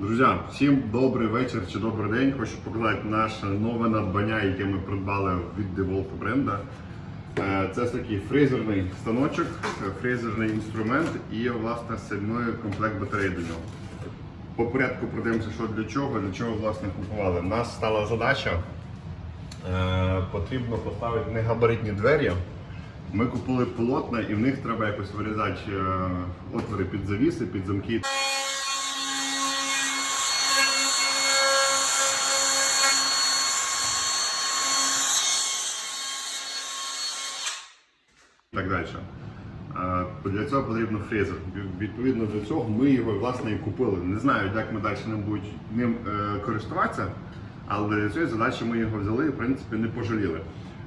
Друзі, всім добрий вечір чи добрий день. Хочу показати наше нове надбання, яке ми придбали від DeWolf бренда. Е, Це такий фрезерний станочок, е, фрезерний інструмент і власне самий комплект батарей до нього. По порядку пройдемося, що для чого, для чого власне купували. У нас стала задача, е, потрібно поставити негабаритні двері. Ми купили полотна і в них треба якось вирізати отвори під завіси, під замки. І так далі. Для цього потрібно фрезер. Відповідно до цього ми його власне і купили. Не знаю, як ми далі ним будуть ним е, користуватися, але для цієї задачі ми його взяли і в принципі не пожаліли.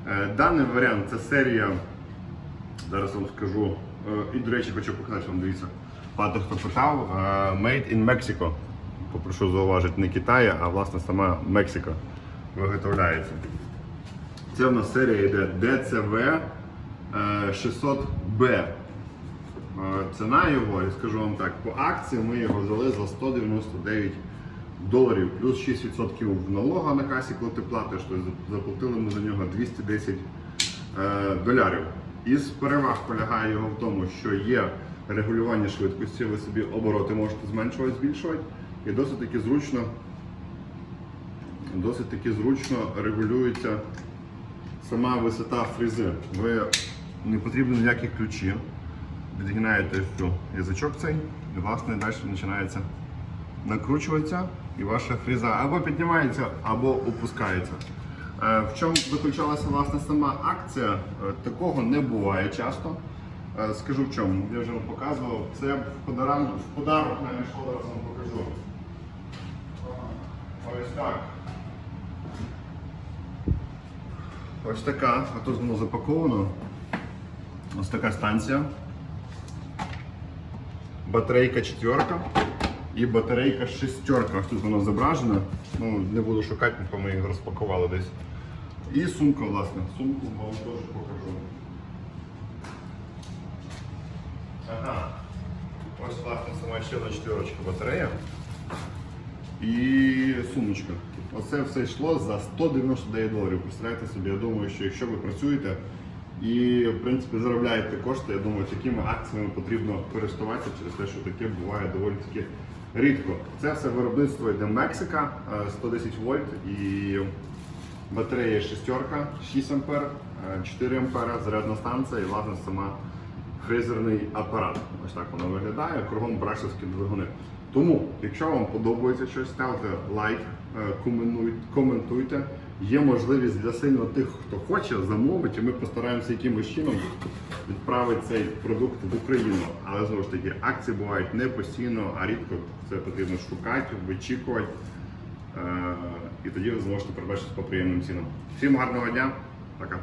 Е, Даний варіант це серія, зараз вам скажу, е, і до речі, хочу показати вам, дивіться. Багато хто питав, Made in Mexico. Попрошу зауважити не Китай, а власне сама Мексика виготовляється. Це в нас серія йде DCV е, 600B. Е, Ціна його, я скажу вам так, по акції ми його взяли за 199 доларів, плюс 6% налога на касі, коли ти платиш, то заплатили ми за нього 210 е, доларів. Із переваг полягає його в тому, що є регулювання швидкості, ви собі обороти можете зменшувати, збільшувати, і досить таки зручно досить таки зручно регулюється сама висота фрези. Ви не потрібно ніяких ключів. Відгинаєте язичок цей, і власне далі починається накручуватися, і ваша фреза або піднімається, або опускається. Е, В чому заключалася власне сама акція? Е, Такого не буває часто. Е, Скажу в чому. Я вже вам показував. Це в подарунок, в подарок навіть зараз вам покажу. Ось так. Ось така, а тут воно запаковано. Ось така станція. Батарейка четверка і батарейка шестерка. Тут воно зображено. Ну, не буду шукати, бо ми їх розпакували десь. І сумка, власне. Сумку вам теж покажу. Ага. Ось власне сама ще одна четверочка батарея. І сумочка. Оце все йшло за 199 доларів. Представляєте собі, я думаю, що якщо ви працюєте і в принципі заробляєте кошти, я думаю, такими акціями потрібно користуватися через те, що таке буває доволі таки рідко. Це все виробництво йде Мексика, е, 110 вольт і батарея шестерка, 6 ампер, е, 4 ампера, зарядна станція і власне сама фрезерний апарат. Ось так воно виглядає, кругом брашевські двигуни. Тому, якщо вам подобається щось, ставте лайк, е, коментуйте. Є можливість для сильно тих, хто хоче, замовити, і ми постараємося якимось чином відправити цей продукт в Україну. Але знову ж таки, акції бувають не постійно, а рідко це потрібно шукати, вичікувати. Е, І тоді ви зможете придбати по приємним цінам. Всім гарного дня, пока.